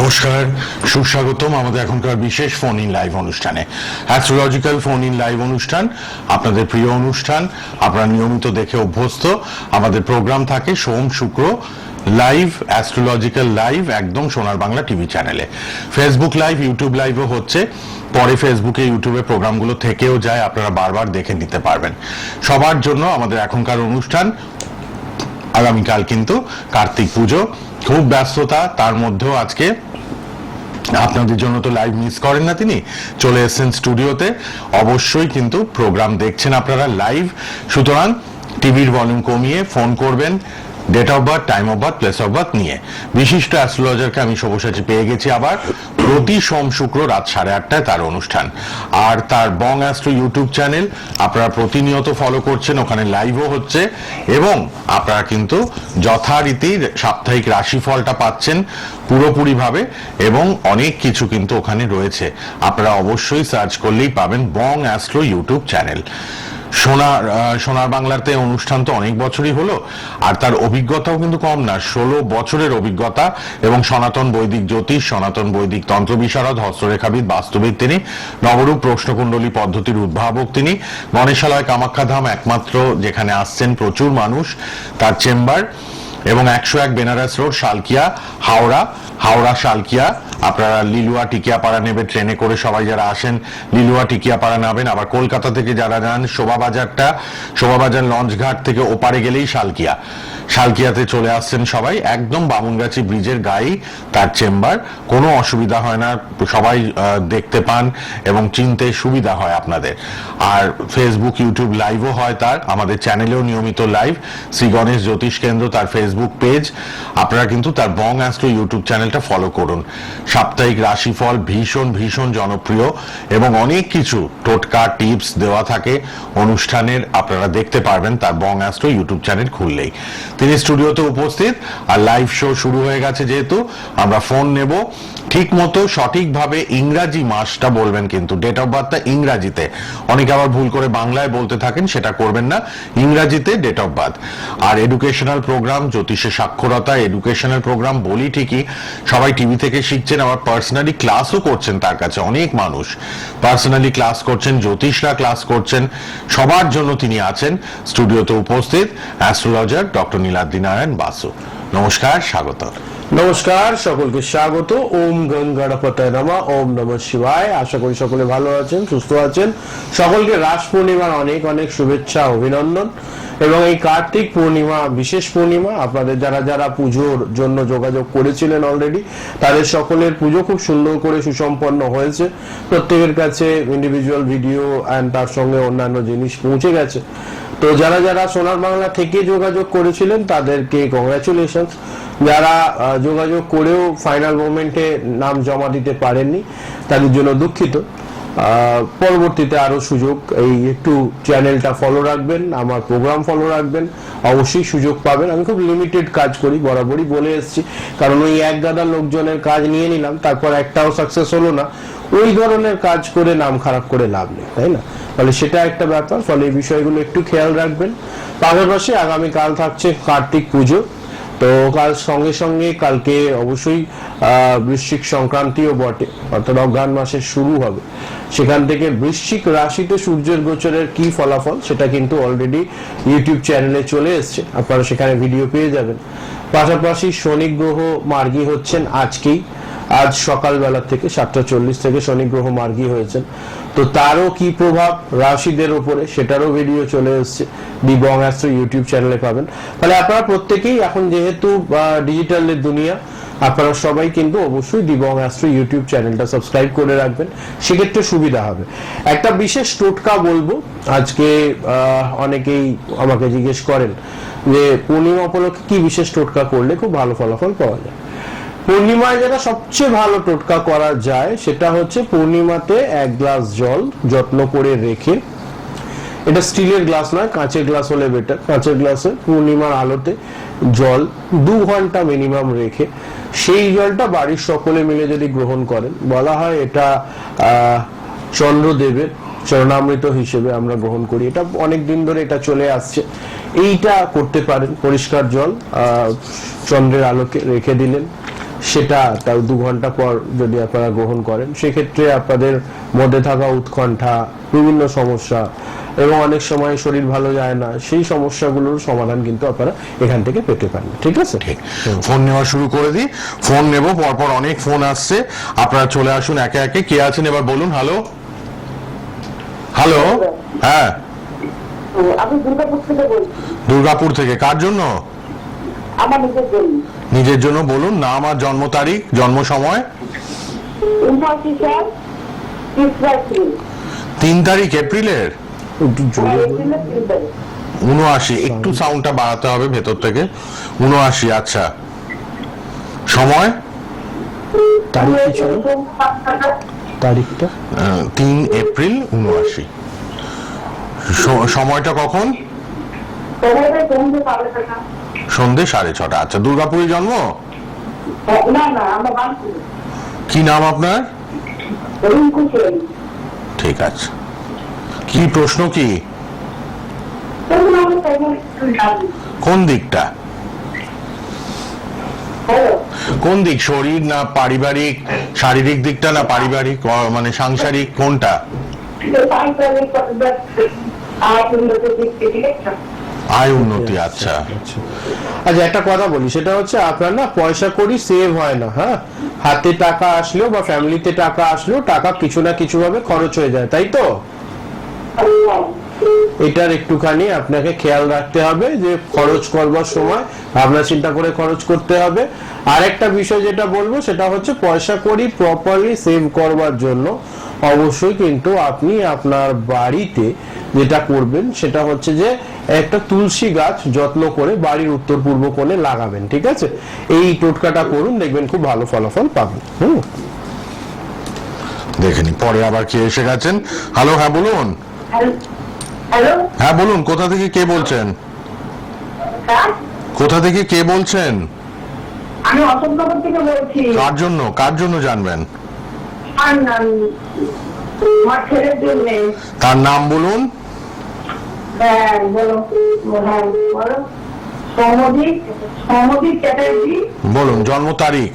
নমস্কার, সুস্বাগতম আমাদের এখনকার বিশেষ ফোন ইন লাইভ অনুষ্ঠানে। অ্যাস্ট্রোলজিক্যাল ফোন ইন লাইভ অনুষ্ঠান, আপনাদের প্রিয় অনুষ্ঠান, আপনারা নিয়মিত দেখে অভ্যস্ত, আমাদের প্রোগ্রাম থাকে সোম শুক্র লাইভ অ্যাস্ট্রোলজিক্যাল লাইভ, একদম সোনার বাংলা টিভি চ্যানেলে। ফেসবুক লাইভ ইউটিউব লাইভও হচ্ছে। পরে ফেসবুকে ইউটিউবে প্রোগ্রামগুলো থেকেও যায়, আপনারা বারবার দেখে নিতে পারবেন। সবার জন্য আমাদের এখনকার অনুষ্ঠান, আগামীকাল কিন্তু কার্তিক পুজো। খুব ব্যস্ততা, তার মধ্যেও আজকে আপনাদের জন্য তো লাইভ মিস করেন না তিনি। চলে এসেছেন স্টুডিওতে অবশ্যই কিন্তু প্রোগ্রাম দেখছেন আপনারা লাইভ সুতরাং টিভির ভলিউম কমিয়ে ফোন করবেন। Date of birth time of birth place of birth নিয়ে। বিশিষ্ট অ্যাস্ট্রোলজারকে আমি সবুসাচি পেয়ে গেছি আবার প্রতি সোম শুক্র রাত সাড়ে আটটায় তার অনুষ্ঠান। আর তার বং অ্যাস্ট্রো ইউটিউব চ্যানেল আপনারা প্রতিনিয়ত ফলো করছেন, ওখানে লাইভও হচ্ছে। এবং আপনারা কিন্তু যথারীতি সাপ্তাহিক রাশিফলটা পাচ্ছেন পুরোপুরিভাবে এবং অনেক কিছু কিন্তু ওখানে রয়েছে। আপনারা অবশ্যই সার্চ করলেই পাবেন বং অ্যাস্ট্রো ইউটিউব চ্যানেল। সোনার সোনার বাংলাতে অনুষ্ঠান তো অনেক বছরই হলো, আর তার অভিজ্ঞতাও কিন্তু কম না। ষোলো বছরের অভিজ্ঞতা এবং সনাতন বৈদিক জ্যোতিষ, সনাতন বৈদিক তন্ত্র বিশারদ হস্তরেখাবিদ বাস্তবিক তিনি, নবরূপ প্রশ্নকুণ্ডলী পদ্ধতির উদ্ভাবক তিনি, গণেশালয় কামাখ্যাধাম একমাত্র যেখানে আসছেন প্রচুর মানুষ, তার চেম্বার। এবং একশো এক বেনারস রোড, শালকিয়া, হাওড়া। হাওড়া, শালকিয়া। আপনারা লিলুয়া, টিকিয়াপাড়া নেবে ট্রেনে করে সবাই যারা আসেন, লিলুয়া, টিকিয়াপাড়া নামেন। আবার কলকাতা থেকে যারা যান, শোভাবাজারটা, শোভাবাজার লঞ্চঘাট থেকে ওপারে গেলেই শালকিয়া। শালকিয়াতে চলে আসছেন সবাই। একদম বামুনগাছি ব্রিজের গায়েই তার চেম্বার। কোনো অসুবিধা হয় না, সবাই দেখতে পান এবং চিনতে সুবিধা হয় আপনাদের। আর ফেসবুক ইউটিউব লাইভও হয় তার। আমাদের চ্যানেলেও নিয়মিত লাইভ শ্রী গণেশ জ্যোতিষ কেন্দ্র তার ফেসবুক পেজ আপনারা কিন্তু তার বং অ্যাস্ট্রো ইউটিউব চ্যানেলটা ফলো করুন। সাপ্তাহিক রাশিফল ভীষণ ভীষণ জনপ্রিয় এবং অনেক কিছু টোটকা, টিপস দেওয়া থাকে। অনুষ্ঠানের আপনারা দেখতে পারবেন তার বং অ্যাস্ট্রো ইউটিউব চ্যানেল খুললেই। তিনি স্টুডিওতে উপস্থিত আর লাইভ শো শুরু হয়ে গেছে যেহেতু, আমরা ফোন নেব। ঠিক মতো সঠিকভাবে ইংরাজি মাসটা বলবেন কিন্তু ডেট অফ বার্থটা ইংরাজিতে। অনেকে আবার ভুল করে বাংলায় বলতে থাকেন, সেটা করবেন না। ইংরাজিতে ডেট অফ বার্থ আর এডুকেশনাল প্রোগ্রাম জ্যোতিষে সাক্ষরতা এডুকেশনাল প্রোগ্রাম বলি ঠিকই, সবাই টিভি থেকে শিখছেন, আবার পার্সোনালি ক্লাসও করছেন তার কাছে অনেক মানুষ। পার্সোনালি ক্লাস করছেন, জ্যোতিষরা ক্লাস করছেন, সবার জন্য তিনি আছেন। স্টুডিওতে উপস্থিত অ্যাস্ট্রোলজার ডক্টর নীলাদ্রি নারায়ণ বাসু। নমস্কার, স্বাগত। নমস্কার, সকলকে স্বাগত। ওম গঙ্গাড়পতায় নমা, ওম নম শিবায়। আশা করি সকলে ভালো আছেন, সুস্থ আছেন। সকলকে রাস পূর্ণিমার অনেক অনেক শুভেচ্ছা, অভিনন্দন। এবং এই কার্তিক পূর্ণিমা, বিশেষ পূর্ণিমা, আপনাদের যারা যারা পুজোর জন্য যোগাযোগ করেছিলেন অলরেডি তাদের সকলের পুজো খুব সুন্দর করে সুসম্পন্ন হয়েছে। প্রত্যেকের কাছে ইন্ডিভিজুয়াল ভিডিও অ্যান্ড তার সঙ্গে অন্যান্য জিনিস পৌঁছে গেছে। তো যারা যারা সোনার বাংলা থেকে যোগাযোগ করেছিলেন, তাদেরকে কংগ্রাচুলেশন যারা যোগাযোগ করেও ফাইনাল মোমেন্টে নাম জমা দিতে পারেননি, তাদের জন্য দুঃখিত। পরবর্তীতে আরও সুযোগ, এই একটু চ্যানেলটা ফলো রাখবেন, আমার প্রোগ্রাম ফলো রাখবেন, অবশ্যই সুযোগ পাবেন। আমি খুব লিমিটেড কাজ করি, বরাবরই বলে এসেছি। কারণ ওই এক গাদা লোকজনের কাজ নিয়ে নিলাম, তারপর একটাও সাকসেস হলো না। ওই ধরনের কাজ করে নাম খারাপ করে লাভ নেই, তাই না? ফলে সেটা একটা ব্যাপার, ফলে এই বিষয়গুলো একটু খেয়াল রাখবেন। পাশাপাশি আগামীকাল থাকছে কার্তিক পুজো। তো কাল সঙ্গে সঙ্গে কালকে অবশ্যই বৃশ্চিক সংক্রান্তিও বটে, অর্থাৎ অজ্ঞান মাসের শুরু হবে। সেখান থেকে বৃশ্চিক রাশিতে সূর্যের গোচরের কি ফলাফল সেটা কিন্তু অলরেডি ইউটিউব চ্যানেলে চলে এসছে, আপনারা সেখানে ভিডিও পেয়ে যাবেন। পাশাপাশি শনি গ্রহ মার্গী হচ্ছেন আজকেই। আজ সকালবেলা থেকে সাতটা চল্লিশ থেকে শনি গ্রহ মার্গী হয়েছেন। তো তারও কি প্রভাব রাশিদের উপরে সেটারও ভিডিও চলে এসছে। দি বং অ্যাস্ট্রো ইউটিউব চ্যানেলে পাবেন। তাহলে আপনারা প্রত্যেকেই এখন যেহেতু ডিজিটালের দুনিয়া, আপনারা সবাই কিন্তু অবশ্যই দিবং অ্যাস্ট্রো ইউটিউব চ্যানেলটা সাবস্ক্রাইব করে রাখবেন। সেক্ষেত্রে সুবিধা হবে। একটা বিশেষ টোটকা বলব, আজকে অনেকেই আমাকে জিজ্ঞেস করেন যে পূর্ণিমা উপলক্ষে কি বিশেষ টোটকা করলে খুব ভালো ফলাফল পাওয়া যায়। পূর্ণিমায় যেটা সবচেয়ে ভালো টোটকা করা যায়, সেটা হচ্ছে পূর্ণিমাতে এক গ্লাস জল যত্ন করে রেখে, এটা স্টিলের গ্লাস নয়, কাঁচের গ্লাস হলে বেটার কাঁচের গ্লাসে পূর্ণিমার আলোতে জল দু ঘণ্টা মিনিমাম রেখে, সেই জলটা বাড়ির সকলে মিলে যদি গ্রহণ করেন, বলা হয় এটা চন্দ্রদেবের চরণামৃত হিসেবে আমরা গ্রহণ করি। এটা অনেক দিন ধরে এটা চলে আসছে। এইটা করতে পারেন, পরিষ্কার জল চন্দ্রের আলোকে রেখে দিলেন। সেটা তার দু ঘণ্টা পর যদি আপনারা গ্রহণ করেন সেক্ষেত্রে আপনাদের মধ্যে থাকা উৎকণ্ঠা বিভিন্ন সমস্যা এবং অনেক সময় শরীর ভালো যায় না সেই সমস্যাগুলোর সমাধান কিন্তু আপনারা এখান থেকে পেতে পারেন। ঠিক আছে? ঠিক। ফোন নেওয়া শুরু করে দিই। ফোন নেব পরপর অনেক ফোন আসছে। আপনারা চলে আসুন একে একে। কে আছেন? এবার বলুন হ্যালো? হ্যালো? হ্যাঁ। দুর্গাপুর থেকে। কার জন্য? আমার নিজের জন্য। নিজের জন্য বলুন নাম আর জন্ম তারিখ জন্ম সময়। তিন তারিখ এপ্রিলের? উনআশি একটু সাউন্ডটা বাড়াতে হবে ভেতর থেকে। উনআশি আচ্ছা। সময়? তারিখ কি ছিল? তারিখটা? তিন এপ্রিল উনআশি। সময়টা কখন? সন্ধে সাড়ে ছটা। আচ্ছা দুর্গাপুরে জন্ম? কি নাম আপনার? ঠিক আছে। কি প্রশ্ন কি? কোন দিকটা? কোন দিক শরীর না পারিবারিক শারীরিক দিকটা না পারিবারিক মানে সাংসারিক কোনটা? আয় উন্নতি আচ্ছা। আচ্ছা একটা কথা বলি, সেটা হচ্ছে আপনার না পয়সা করি সেভ হয় না হ্যাঁ? হাতে টাকা আসলেও বা ফ্যামিলিতে টাকা আসলেও টাকা কিছু না কিছু ভাবে খরচ হয়ে যায়, তাই তো? এটার একটুখানি আপনাকে খেয়াল রাখতে হবে যে খরচ করবার সময় ভাবনা চিন্তা করে খরচ করতে হবে। আর একটা বিষয় যেটা বলব, সেটা হচ্ছে পয়সা করি প্রপারলি সেভ করবার জন্য। অবশ্যই কিন্তু আপনি আপনার বাড়িতে যেটা করবেন সেটা হচ্ছে যে একটা তুলসী গাছ যত্ন করে বাড়ির উত্তর পূর্ব কোণে লাগাবেন ঠিক আছে? এই টোটকাটা করুন দেখবেন খুব ভালো ফলাফল পাবেন হুম? দেখেনি পরে আবার কে এসে গেছেন? হ্যালো হ্যাঁ বলুন। হ্যাঁ বলুন কোথা থেকে কে বলছেন? কোথা থেকে কে বলছেন? আমি অশোকনগর থেকে বলছি। কার জন্য? কার জন্য জানবেন? তার নাম বলুন। হ্যাঁ হ্যাঁ বলুন জন্ম তারিখ।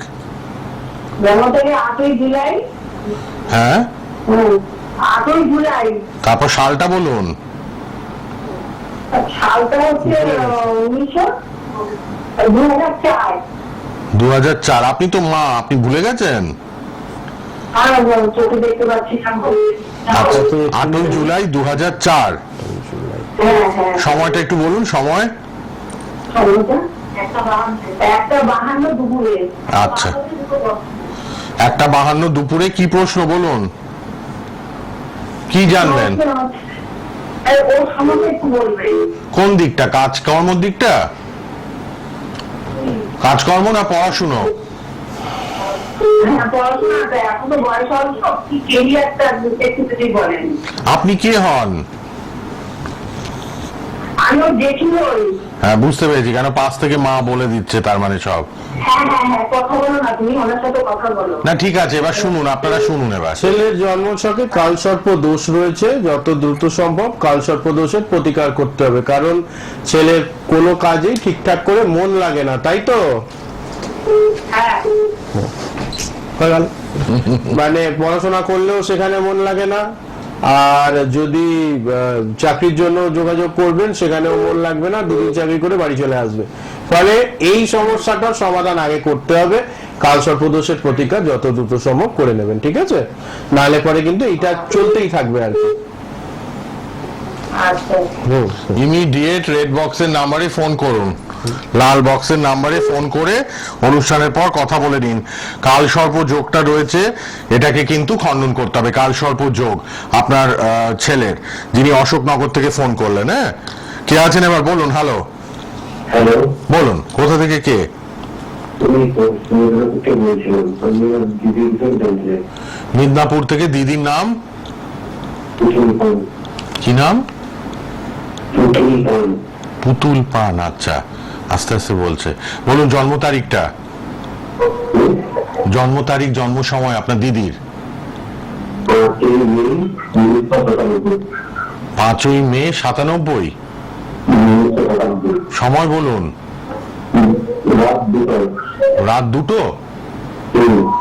জন্ম থেকে আটই জুলাই। হ্যাঁ। আটই জুলাই। তারপর সালটা বলুন। সালটা হচ্ছে উনিশশো দু হাজার চার। চার। আপনি তো মা আপনি ভুলে গেছেন আর চোখে দেখতে পাচ্ছি না আচ্ছা আটই জুলাই দু চার। হ্যাঁ হ্যাঁ। সময়টা একটু বলুন সময়? একটা বাহান্ন দুপুরে। আচ্ছা। একটা বাহান্ন দুপুরে কি প্রশ্ন বলুন? কি জানবেন? কোন দিকটা? কাজকর্মর দিকটা? কাজকর্ম না পড়াশুনো? আপনি কে হন? হ্যাঁ বুঝতে পেরেছি কেন পাশ থেকে মা বলে দিচ্ছে তার মানে সব। হ্যাঁ হ্যাঁ হ্যাঁ কথা বলো না তুমি ওনার সাথে কথা বলো। না ঠিক আছে এবার শুনুন আপনারা শুনুন এবার। ছেলের জন্মছকে কালসর্প দোষ রয়েছে যত দ্রুত সম্ভব কালসর্প দোষের প্রতিকার করতে হবে কারণ ছেলের কোনো কাজেই ঠিকঠাক করে মন লাগে না তাই তো? হ্যাঁ। হয়ে গেল। মানে পড়াশোনা করলেও সেখানে মন লাগে না আর যদি চাকরির জন্য যোগাযোগ করবেন সেখানেও মন লাগবে না দুদিন চাকরি করে বাড়ি চলে আসবে ফলে এই সমস্যাটার সমাধান আগে করতে হবে কাল সর্পদোষের প্রতিকার যত দ্রুত সম্ভব করে নেবেন ঠিক আছে নাহলে পরে কিন্তু এটা চলতেই থাকবে আর কি। ইমিডিয়েট রেড বক্সের নাম্বারে ফোন করুন। লাল বক্সের নাম্বারে ফোন করে অনুষ্ঠানের পর কথা বলে নিন। কাল সর্প যোগটা রয়েছে এটাকে কিন্তু খণ্ডন করতে হবে। কাল সর্প যোগ আপনার ছেলের যিনি অশোকনগর থেকে ফোন করলেন হ্যাঁ? কে আছেন এবার? বলুন হ্যালো। হ্যালো। বলুন কোথা থেকে কে? মিদনাপুর থেকে দিদির নাম? কি নাম? পুতুল পান। পুতুল পান আচ্ছা। আস্তে আস্তে বলছে। বলুন জন্ম তারিখটা? জন্ম তারিখ জন্ম সময় আপনার দিদির? পাঁচই মে সাতানব্বই। সময় বলুন। রাত দুটো। রাত দুটো? হুম।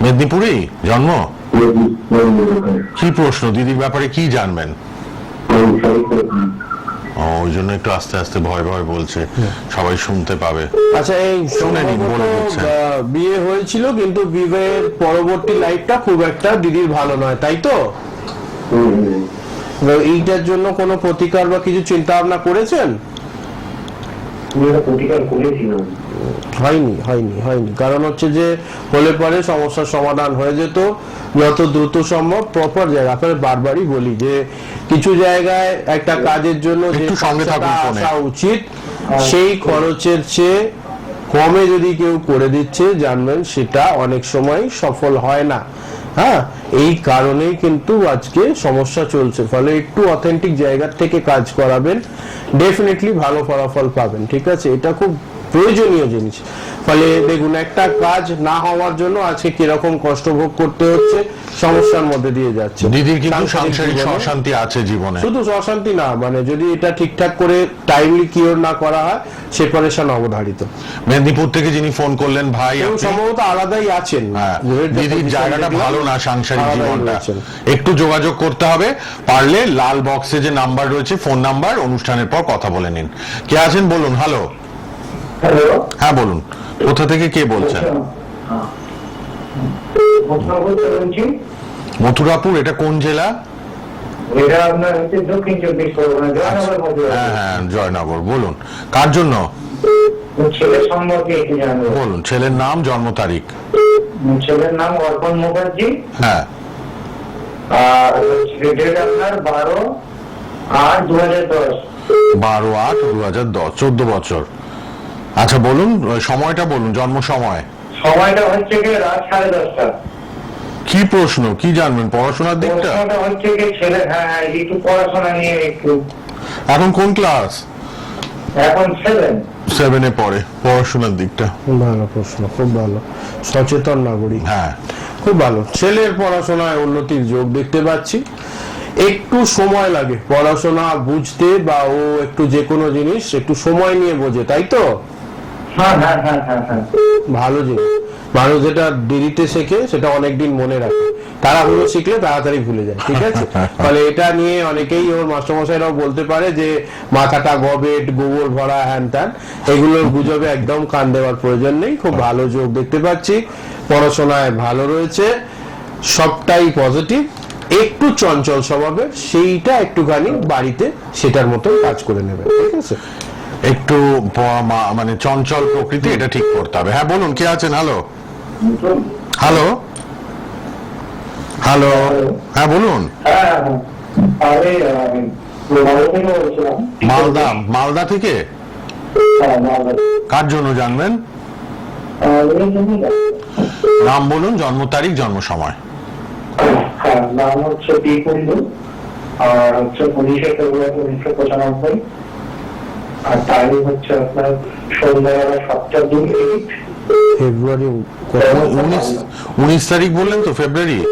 মেদিনীপুরেই? জন্ম? কি প্রশ্ন? দিদির ব্যাপারে কি জানবেন? ওই জন্য একটু আস্তে আস্তে ভয় ভয় বলছে। সবাই শুনতে পাবে। আচ্ছা এই বলে। আহ, বিয়ে হয়েছিল কিন্তু বিবাহের পরবর্তী লাইফটা খুব একটা দিদির ভালো নয় তাই তো? এইটার জন্য কোনো প্রতিকার বা কিছু চিন্তা ভাবনা করেছেন? প্রতিকার করেছিলাম। হয়নি হয়নি হয়নি। কারণ হচ্ছে যে হলে পরে সমস্যার সমাধান হয়ে যেত যত দ্রুত সম্ভব প্রপার জায়গা আপনার বারবারই বলি যে কিছু জায়গায় একটা কাজের জন্য যে। আসা উচিত সেই খরচের চেয়ে কমে যদি কেউ করে দিচ্ছে জানবেন সেটা অনেক সময় সফল হয় না। হ্যাঁ এই কারণেই কিন্তু আজকে সমস্যা চলছে। ফলে একটু অথেন্টিক জায়গা থেকে কাজ করাবেন ডেফিনেটলি ভালো ফলাফল পাবেন ঠিক আছে? এটা খুব প্রয়োজনীয় জিনিস। ফলে দেখুন একটা কাজ না হওয়ার জন্য আজকে কীরকম কষ্ট ভোগ করতে হচ্ছে সমস্যার মধ্যে দিয়ে যাচ্ছে। দিদির কিন্তু সাংসারিক অশান্তি আছে জীবনে। শুধু অশান্তি না মানে যদি এটা ঠিকঠাক করে টাইমলি কিওর না করা হয় সেপারেশন অবধারিত। মেদিনীপুর থেকে যিনি ফোন করলেন ভাই সম্ভবত আলাদাই আছেন। হ্যাঁ, দিদির জায়গাটা ভালো না সাংসারিক জীবনটা। একটু যোগাযোগ করতে হবে পারলে লাল বক্সে যে নাম্বার রয়েছে ফোন নাম্বার অনুষ্ঠানের পর কথা বলে নিন। কে আছেন? বলুন হ্যালো হ্যাঁ বলুন। কোথা থেকে কে বলছেন? বলছি। মথুরাপুর এটা কোন জেলা? জয়নগর হ্যাঁ হ্যাঁ জয়নগর বলুন। কার জন্য? বলুন ছেলের নাম জন্ম তারিখ। ছেলের নাম অর্পণ মুখার্জি। হ্যাঁ। আর ডেট আপনার বারো আট দু হাজার দশ। বারো আট দু হাজার দশ চোদ্দ বছর। আচ্ছা বলুন সময়টা বলুন জন্ম সময়। সময়টা হচ্ছে গিয়ে রাত সাড়ে দশটা। কি প্রশ্ন কি জানবেন পড়াশোনার দিকটা? প্রশ্নটা হচ্ছে গিয়ে ছেলে হ্যাঁ হ্যাঁ, একটু পড়াশোনা নিয়ে একটু। এখন কোন ক্লাস? এখন ছেলেন সেভেনে পড়ে পড়াশোনার দিকটা। ভালো প্রশ্ন খুব ভালো। সচেতন নাগরিক। হ্যাঁ। খুব ভালো। ছেলের পড়াশোনায় উন্নতির যোগ দেখতে পাচ্ছি। একটু সময় লাগে পড়াশোনা বুঝতে বা ও একটু যে কোনো জিনিস একটু সময় নিয়ে বোঝে তাই তো? ভালো জিনিস মানুষ যেটা দেরিতে শেখে, সেটা অনেকদিন মনে রাখে। তাড়াহুড়ো শিখলে তাড়াতাড়ি ভুলে যায়, ঠিক আছে? ফলে এটা নিয়ে অনেকেই ওর মাস্টারমশাইরাও বলতে পারে যে, মাথাটা গবেট, গোবর ভরা, হ্যান ত্যান, এগুলোর গুজবে একদম কান দেওয়ার প্রয়োজন নেই। খুব ভালো যোগ দেখতে পাচ্ছি। পড়াশোনায় ভালো রয়েছে। সবটাই পজিটিভ একটু চঞ্চল স্বভাবের, সেইটা একটুখানি বাড়িতে সেটার মতো কাজ করে নেবে, ঠিক আছে? একটু মানে চঞ্চল প্রকৃতি এটা ঠিক করতে হবে। হ্যাঁ বলুন, কে আছেন? হ্যালো। হ্যালো। হ্যালো। হ্যাঁ বলুন। মালদা মালদা থেকে? কার জন্য জানবেন। নাম বলুন, জন্ম তারিখ, জন্ম সময়। হ্যাঁ নাম হচ্ছে আর হচ্ছে উনিশে ফেব্রুয়ারি উনিশশো পঁচানব্বই। আর তারিখ হচ্ছে আপনার সন্ধ্যাবেলা সাতটার ফেব্রুয়ারি উনিশ উনিশ তারিখ বললেন তো ফেব্রুয়ারি?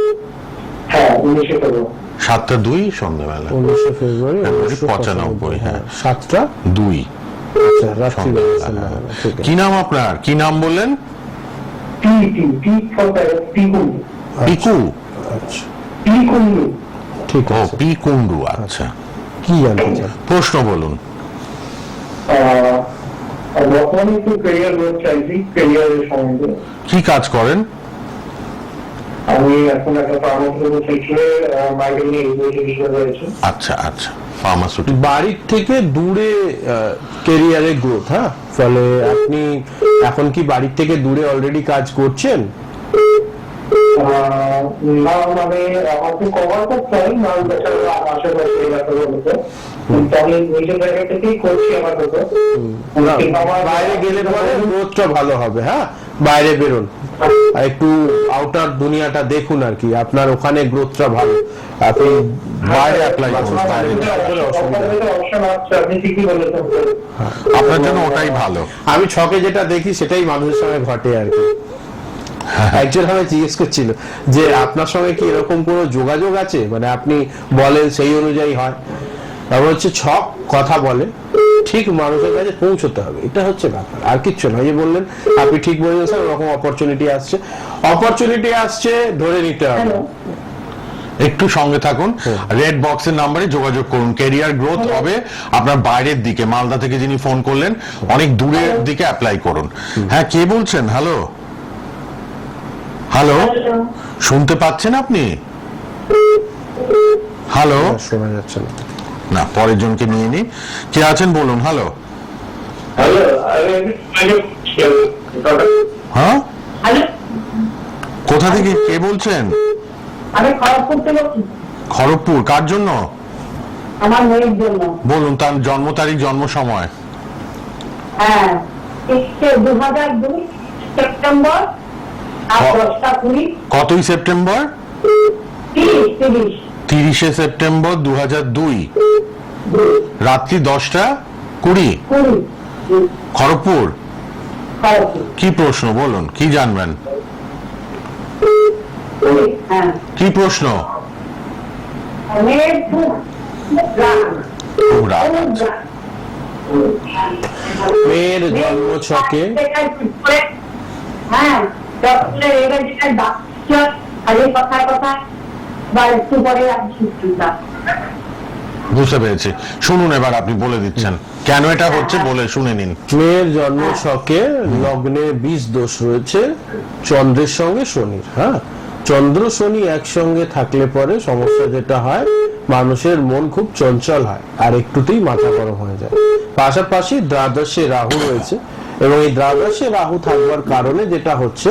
হ্যাঁ উনিশে ফেব্রুয়ারি। সাতটা দুই সন্ধ্যাবেলা। উনিশে ফেব্রুয়ারি ফেব্রুয়ারি পঁচানব্বই, হ্যাঁ। সাতটা? দুই। আচ্ছা আছে। কি নাম আপনার? কি নাম বললেন? কুন্ডু। পিকু। আচ্ছা। পি কুন্ডু। ঠিক আছে। পি কুন্ডু আচ্ছা। কি জানতে চান? প্রশ্ন বলুন। বর্তমানে একটু ক্যারিয়ার গ্রোথ চাইছি ক্যারিয়ারের সম্বন্ধে। কি কাজ করেন? আমি এখন একটা ফার্মাসিউটিক্যাল সেক্টরে মার্কেটিং এক্সিকিউটিভ রয়েছে। আচ্ছা আচ্ছা ফার্মাসিউটিক বাড়ির থেকে দূরে কেরিয়ারে গ্রোথ হ্যাঁ? ফলে আপনি এখন কি বাড়ির থেকে দূরে অলরেডি কাজ করছেন? আহ, না মানে আমাকে কভার করতে হয় না আশেপাশে এলাকাগুলোতে। বাইরে গেলে পরে গ্রোথটা ভালো হবে হ্যাঁ? বাইরে বেরোন। আর একটু আউটার দুনিয়াটা দেখুন আর কি আপনার ওখানে গ্রোথটা ভালো। আপনি বাইরে অ্যাপ্লাই করুন বলেছেন। আপনার জন্য ওটাই ভালো। আমি ছকে যেটা দেখি সেটাই মানুষের সঙ্গে ঘটে আর কি। একজন আমায় জিজ্ঞেস করছিল যে আপনার সঙ্গে কি এরকম কোনো যোগাযোগ আছে? মানে আপনি বলেন সেই অনুযায়ী হয়। তারপর হচ্ছে ছক কথা বলে। ঠিক মানুষের কাছে পৌঁছতে হবে। এটা হচ্ছে ব্যাপার আর কিচ্ছু না। এই যে বললেন আপনি ঠিক বললেন স্যার ওরকম অপরচুনিটি আসছে। অপরচুনিটি আসছে ধরে নিতে হবে। একটু সঙ্গে থাকুন। রেড বক্সের নাম্বারে যোগাযোগ করুন। ক্যারিয়ার গ্রোথ হবে আপনার বাইরের দিকে। মালদা থেকে যিনি ফোন করলেন অনেক দূরের দিকে অ্যাপ্লাই করুন। হ্যাঁ কে বলছেন? হ্যালো হ্যালো হ্যালো শুনতে পাচ্ছেন আপনি? হ্যালো শোনা যাচ্ছে না। না পরের জনকে নিয়ে নি। কে আছেন বলুন হ্যালো হ্যাঁ? কোথা থেকে? কে বলছেন? খড়গপুর কার জন্য? আমার মেয়ের জন্য। বলুন তার জন্ম তারিখ জন্ম সময়। হ্যাঁ কতই সেপ্টেম্বর? তিরিশ সেপ্টেম্বর দু দুই। রাত্রি দশটা কুড়ি। খড়গপুর। কি প্রশ্ন বলুন কি জানবেন? হ্যাঁ। কি প্রশ্ন? মেয়ের জন্ম ছকে হ্যাঁ ডক্টরের এবার বা একটু পরে আমি সুস্থতা। বুঝতে পেরেছি। শুনুন এবার আপনি বলে দিচ্ছেন। কেন এটা হচ্ছে বলে শুনে নিন। মেয়ের জন্ম ছকে লগ্নে বিষ দোষ রয়েছে চন্দ্রের সঙ্গে শনির হ্যাঁ? চন্দ্র শনি একসঙ্গে থাকলে পরে সমস্যা যেটা হয় মানুষের মন খুব চঞ্চল হয় আর একটুতেই মাথা গরম হয়ে যায়। পাশাপাশি দ্বাদশে রাহু রয়েছে এবং এই দ্বাদশে রাহু থাকবার কারণে যেটা হচ্ছে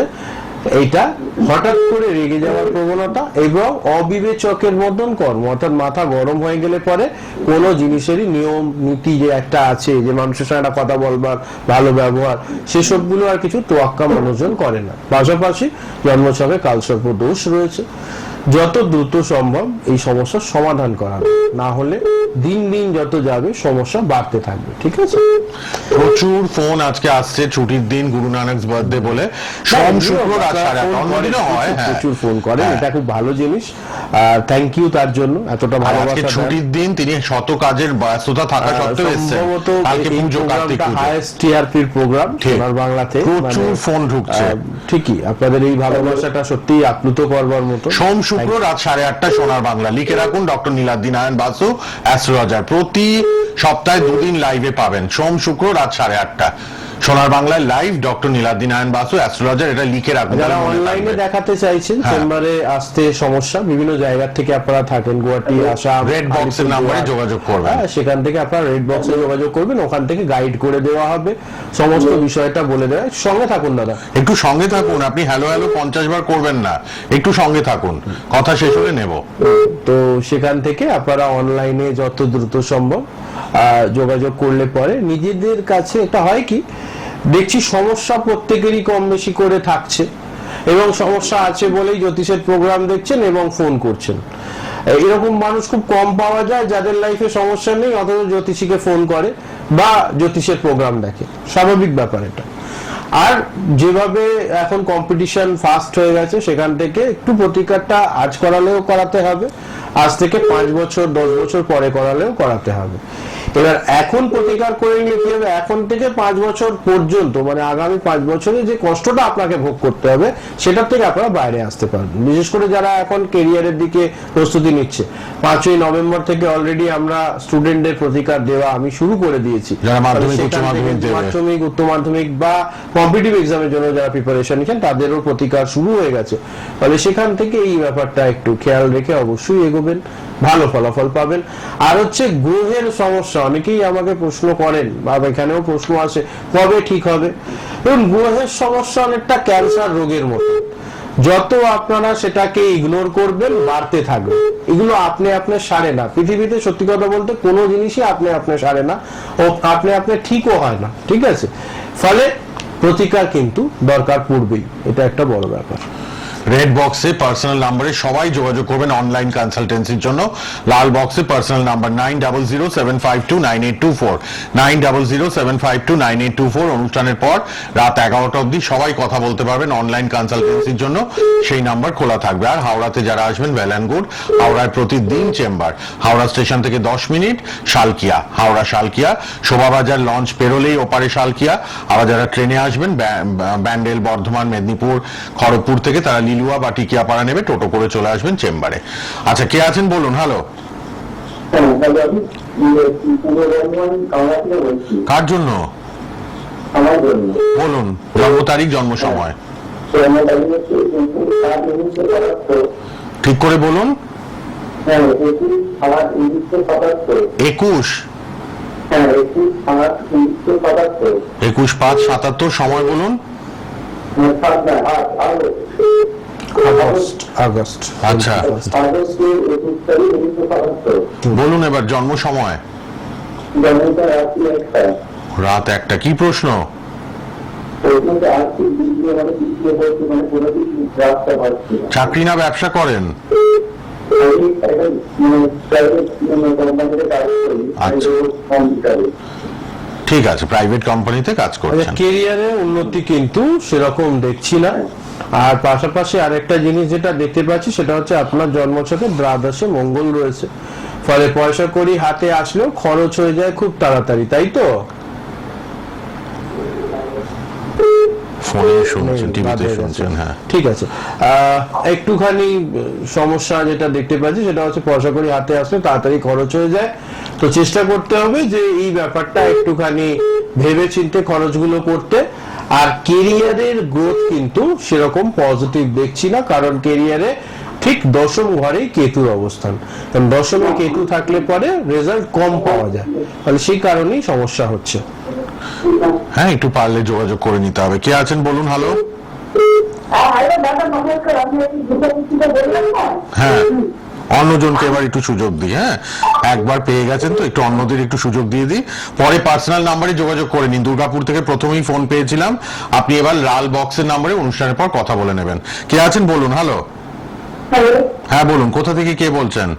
এইটা হঠাৎ করে রেগে যাওয়ার প্রবণতা এবং অবিবেচকের মতন কর্ম, অর্থাৎ মাথা গরম হয়ে গেলে পরে কোনো জিনিসেরই নিয়ম, নীতি যে একটা আছে, যে মানুষের সঙ্গে একটা কথা বলবার ভালো ব্যবহার সেসবগুলো আর কিছু তোয়াক্কা মানুষজন করে না। পাশাপাশি জন্মছকে কালসর্প দোষ রয়েছে। যত দ্রুত সম্ভব এই সমস্যার সমাধান করা না হলে দিন দিন যত যাবে সমস্যা বাড়তে থাকবে ঠিক আছে? প্রচুর ফোন আজকে আসছে ছুটির দিন গুরু নানক বার্থডে বলে। সোম শুক্র রাত সাড়ে হয় হ্যাঁ। প্রচুর ফোন করে হ্যাঁ। এটা খুব ভালো জিনিস। আর থ্যাংক ইউ তার জন্য এতটা ভালোবাসা ছুটির দিন তিনি শত কাজের ব্যস্ততা থাকা সত্ত্বেও এসেছেন। কালকে পুজো কার্তিক হাইয়েস্ট টিআরপির প্রোগ্রাম। সোনার বাংলাতে প্রচুর মানে, ফোন ঢুকছে। ঠিকই আপনাদের এই ভালোবাসাটা সত্যি আপ্লুত করবার মতো। সোম শুক্র রাত সাড়ে আটটা সোনার বাংলা। লিখে রাখুন ডক্টর নীলাদ্দি নারায়ণ বাসু, অ্যাস্ট্রোলজার। প্রতি সপ্তাহে দুদিন লাইভে পাবেন। সোম, শুক্র রাত সাড়ে আটটা সোনার বাংলায় live doctor Niladri Narayan Basu astrologer এটা লিখে রাখুন যারা অনলাইনে দেখাতে চাইছেন হ্যাঁ। চেম্বারে আসতে সমস্যা বিভিন্ন জায়গা থেকে আপনারা থাকেন গুয়াহাটি আসাম রেড বক্সের। নাম্বারে যোগাযোগ করবেন। হ্যাঁ সেখান থেকে আপনারা রেড বক্সে যোগাযোগ করবেন ওখান থেকে গাইড করে দেওয়া হবে। সমস্ত বিষয়টা বলে হয়। সঙ্গে থাকুন দাদা। একটু সঙ্গে থাকুন আপনি হ্যালো হ্যালো পঞ্চাশ বার করবেন না। একটু সঙ্গে থাকুন কথা শেষ হলে নেব। তো সেখান থেকে আপনারা অনলাইনে যত দ্রুত সম্ভব যোগাযোগ করলে পরে নিজেদের কাছে এটা হয় কি দেখছি সমস্যা প্রত্যেকেরই কম বেশি করে থাকছে এবং সমস্যা আছে বলেই জ্যোতিষের প্রোগ্রাম দেখছেন এবং ফোন করছেন। এরকম মানুষ খুব কম পাওয়া যায় যাদের লাইফে সমস্যা নেই, অথচ জ্যোতিষীকে ফোন করে বা জ্যোতিষের প্রোগ্রাম দেখে। স্বাভাবিক ব্যাপার এটা। আর যেভাবে এখন কম্পিটিশন ফাস্ট হয়ে গেছে সেখান থেকে একটু প্রতিকারটা আজ করালেও করাতে হবে আজ থেকে পাঁচ বছর দশ বছর পরে করালেও করাতে হবে। এবার এখন প্রতিকার করে নিলে কি হবে? এখন থেকে পাঁচ বছর পর্যন্ত মানে আগামী পাঁচ বছরে যে কষ্টটা আপনাকে ভোগ করতে হবে সেটার থেকে আপনারা বাইরে আসতে পারবেন। বিশেষ করে যারা এখন কেরিয়ারের দিকে প্রস্তুতি নিচ্ছে। পাঁচই নভেম্বর থেকে অলরেডি আমরা স্টুডেন্টদের প্রতিকার দেওয়া আমি শুরু করে দিয়েছি। মাধ্যমিক, উচ্চ মাধ্যমিক বা কম্পিটিভ এক্সামের জন্য যারা প্রিপারেশন নিচ্ছেন, তাদেরও প্রতিকার শুরু হয়ে গেছে। ফলে সেখান থেকে এই ব্যাপারটা একটু খেয়াল রেখে অবশ্যই এগোবেন, ভালো ফলাফল পাবেন। আর হচ্ছে গ্রহের সমস্যা, অনেকেই আমাকে প্রশ্ন করেন, বা এখানেও প্রশ্ন আসে কবে ঠিক হবে? এবং গ্রহের সমস্যা অনেকটা ক্যান্সার রোগের মতো। যত আপনারা সেটাকে ইগনোর করবেন, বাড়তে থাকবে। এগুলো আপনি আপনি সারে না। পৃথিবীতে সত্যি কথা বলতে কোনো জিনিসই আপনি আপনি সারে না, ও আপনি আপনি ঠিকও হয় না। ঠিক আছে? ফলে প্রতিকার কিন্তু দরকার পড়বেই এটা একটা বড় ব্যাপার। রেড বক্সে পার্সোনাল নাম্বারে সবাই যোগাযোগ করবেন অনলাইন কনসালটেন্সির জন্য। লাল বক্সে personal number nine double zero seven five two nine eight two four nine double zero seven five two nine eight two four অনুষ্ঠানের পর রাত এগারোটা অবধি সবাই কথা বলতে পারবেন অনলাইন কনসালটেন্সির জন্য। সেই নাম্বার খোলা থাকবে। আর হাওড়াতে যারা আসবেন অ্যান্ড হাওড়ায় প্রতিদিন চেম্বার। হাওড়া স্টেশন থেকে দশ মিনিট, শালকিয়া। হাওড়া, শালকিয়া। শোভাবাজার, লঞ্চ, পেরোলেই ওপারে শালকিয়া। আবার যারা ট্রেনে আসবেন, ব্যা- ব্যা- ব্যান্ডেল, বর্ধমান, মেদিনীপুর, খড়গপুর থেকে তারা লিলুয়া বা টিকিয়াপাড়া নেবে টোটো করে চলে আসবেন চেম্বারে। আচ্ছা কে আছেন বলুন? হ্যালো হ্যাঁ কার জন্য? বলুন জন্ম তারিখ জন্ম সময়। ঠিক করে বলুন। হ্যাঁ একুশ হ্যাঁ একুশ পাঁচ সাতাত্তর সময় বলুন। আগস্ট। আগস্ট। আচ্ছা। বলুন এবার জন্ম সময়। রাত একটা। কি প্রশ্ন? চাকরি না ব্যবসা করেন? আচ্ছা। ঠিক আছে প্রাইভেট কোম্পানিতে কাজ আচ্ছা করছেন। কেরিয়ারে উন্নতি কিন্তু সেরকম দেখছি না। আর পাশাপাশি আরেকটা জিনিস যেটা দেখতে পাচ্ছি সেটা হচ্ছে আপনার জন্মছকে দ্বাদশে মঙ্গল রয়েছে। ফলে পয়সা করি হাতে আসলেও খরচ হয়ে যায় খুব তাড়াতাড়ি তাই তো? ফোনে শুনছেন টিভিতে শুনছেন হ্যাঁ। ঠিক আছে। একটুখানি সমস্যা যেটা দেখতে পাচ্ছি সেটা হচ্ছে পয়সা করি হাতে আসলে তাড়াতাড়ি খরচ হয়ে যায়। তো চেষ্টা করতে হবে যে এই ব্যাপারটা একটুখানি ভেবে চিন্তে খরচগুলো করতে। আর কেরিয়ারের গ্রোথ কিন্তু সেরকম পজিটিভ দেখছি না কারণ কেরিয়ারে ঠিক দশম ঘরেই কেতুর অবস্থান। কারণ দশমে কেতু থাকলে পরে রেজাল্ট কম পাওয়া যায়। ফলে সেই কারণেই সমস্যা হচ্ছে। হ্যাঁ একটু পারলে যোগাযোগ করে নিতে হবে। কে আছেন বলুন হ্যালো হ্যাঁ অন্যজনকে এবার একটু সুযোগ দিই হ্যাঁ? একবার পেয়ে গেছেন তো একটু অন্যদের একটু সুযোগ দিয়ে দিই। পরে পার্সোনাল নাম্বারে যোগাযোগ করে নিন। দুর্গাপুর থেকে প্রথমেই ফোন পেয়েছিলাম। আপনি এবার লাল বক্সের নাম্বারে অনুষ্ঠানের পর কথা বলে নেবেন। কে আছেন বলুন হ্যালো হ্যাঁ বলুন কোথা থেকে কে বলছেন?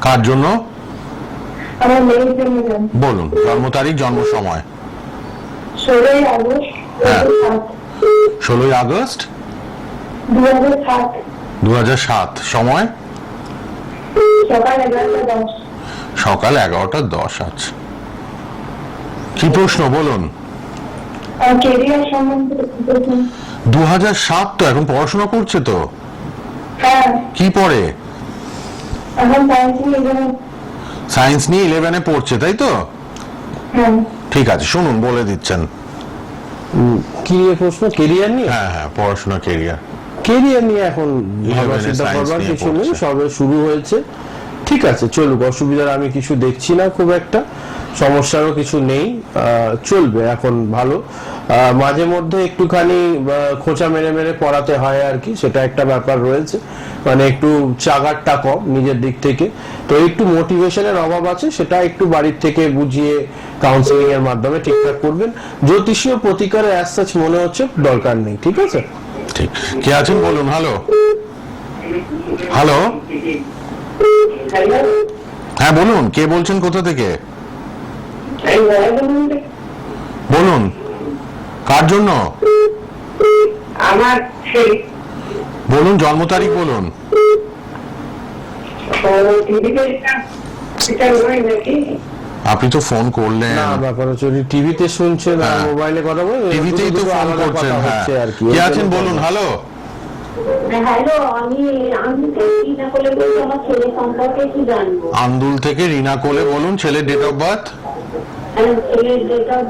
কার জন্য? আমার মেয়ের জন্য বলুন জন্ম তারিখ জন্ম সময়। ষোলোই আগস্ট হ্যাঁ। ষোলোই আগস্ট? দু হাজার সাত। দু সাত সময়? সকাল এগারোটা দশ। সকাল এগারোটা দশ আছে কি প্রশ্ন বলুন? সম্বন্ধে একটু সাত তো এখন পড়াশোনা করছে তো? হ্যাঁ। কি পড়ে? এখন সায়েন্স নিয়ে ইলেভেনে পড়ছে তাই তো? হ্যাঁ। ঠিক আছে শুনুন বলে দিচ্ছেন। কি নিয়ে প্রশ্ন? কেরিয়ার নিয়ে? হ্যাঁ হ্যাঁ পড়াশোনা কেরিয়ার কেরিয়ার নিয়ে এখন ভাবা চিন্তা করবার কিছু নেই সবে শুরু হয়েছে। ঠিক আছে, চলুক, অসুবিধার আমি কিছু দেখছি না খুব একটা, সমস্যারও কিছু নেই চলবে এখন ভালো। মাঝে মধ্যে একটুখানি খোঁচা মেরে মেরে পড়াতে হয় আর কি, সেটা একটা ব্যাপার রয়েছে। মানে একটু চাগারটা কম নিজের দিক থেকে। তো একটু মোটিভেশনের অভাব আছে, সেটা একটু বাড়ির থেকে বুঝিয়ে কাউন্সিলিং এর মাধ্যমে ঠিকঠাক করবেন। জ্যোতিষীয় প্রতিকারে অ্যাজ সাচ মনে হচ্ছে দরকার নেই, ঠিক আছে? ঠিক। কে আছেন? বলুন হ্যালো হ্যালো হ্যাঁ বলুন কে বলছেন কোথা থেকে? বলুন কার জন্য? আমার বলুন জন্ম তারিখ বলুন। আপনি তো ফোন করলেন। না ব্যাপার হচ্ছে টিভিতে শুনছেন আর হ্যাঁ। মোবাইলে কথা বলছেন। টিভিতেই তো ফোন করছেন হ্যাঁ। হচ্ছে আর কি। আছেন? বলুন। হ্যালো। হ্যালো আমি আন্দুল থেকে রিনা কোলে বলুন ছেলের ডেট অফ বার্থ ছেলের ডেট অফ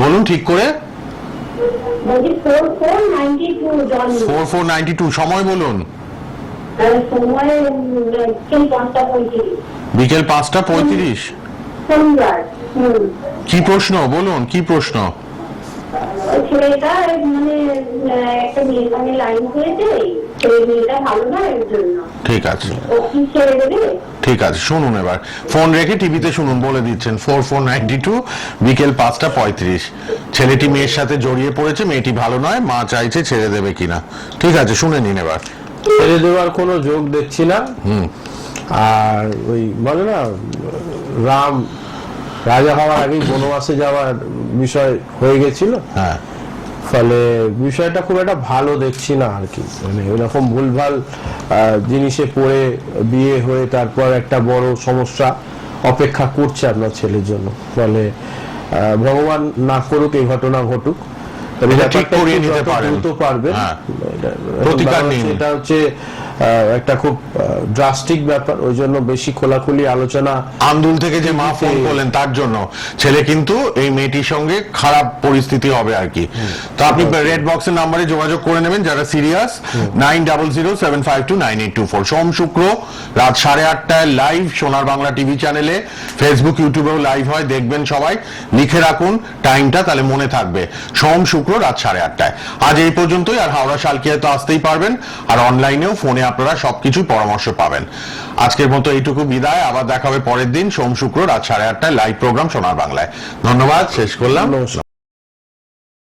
বলুন ঠিক করে। ফোর ফোর নাইনটি টু সময় বলুন। বিকেল পাঁচটা পঁয়ত্রিশ। কি প্রশ্ন? বলুন কি প্রশ্ন? ছেলেটা মানে একটা মেয়ের সঙ্গে লাইন হয়েছে ঠিক আছে। ও কি ছেড়ে দেবে? ঠিক আছে শুনুন এবার। ফোন রেখে টিভিতে শুনুন বলে দিচ্ছেন ফোর ফোর নাইনটি টু বিকেল পাঁচটা পঁয়ত্রিশ। ছেলেটি মেয়ের সাথে জড়িয়ে পড়েছে মেয়েটি ভালো নয় মা চাইছে ছেড়ে দেবে কিনা। ঠিক আছে শুনে নিন এবার। ছেড়ে দেওয়ার কোনো যোগ দেখছি না। আর ওই বলে না রাম রাজা হওয়ার আগেই বনবাসে যাওয়ার বিষয় হয়ে গেছিল। হ্যাঁ। ফলে বিষয়টা খুব একটা ভালো দেখছি না আর কি। মানে এরকম ভুলভাল জিনিসে পড়ে বিয়ে হয়ে তারপর একটা বড় সমস্যা অপেক্ষা করছে আপনার ছেলের জন্য। ফলে ভগবান না করুক এই ঘটনা ঘটুক। ঠিক ব্যাপারটা করিয়ে একটু নিতে যত পারেন। পারবেন। হ্যাঁ। প্রতিকার নিন। এটা হচ্ছে একটা খুব ড্রাস্টিক ব্যাপার। ওই জন্য বেশি খোলাখুলি আলোচনা আন্দুল থেকে যে মা ফোন করলেন তার জন্য। ছেলে কিন্তু এই মেয়েটির সঙ্গে খারাপ পরিস্থিতি হবে আর কি। তো আপনি রেড বক্সের নাম্বারে যোগাযোগ করে নেবেন যারা serious nine double zero seven five two nine eight two four সোম শুক্র রাত সাড়ে আটটায় লাইভ সোনার বাংলা টিভি চ্যানেলে ফেসবুক ইউটিউবেও লাইভ হয়। দেখবেন সবাই। লিখে রাখুন। টাইমটা তাহলে মনে থাকবে। সোম শুক্র রাত সাড়ে আটটায়। আজ এই পর্যন্তই, আর হাওড়া শালকিয়ায় তো আসতেই পারবেন, আর অনলাইনেও ফোনে আপনারা সবকিছু পরামর্শ পাবেন। আজকের মতো এইটুকু বিদায়, আবার দেখা হবে পরের দিন, সোম শুক্র রাত সাড়ে আটটায় লাইভ প্রোগ্রাম সোনার বাংলায়। ধন্যবাদ, শেষ করলাম।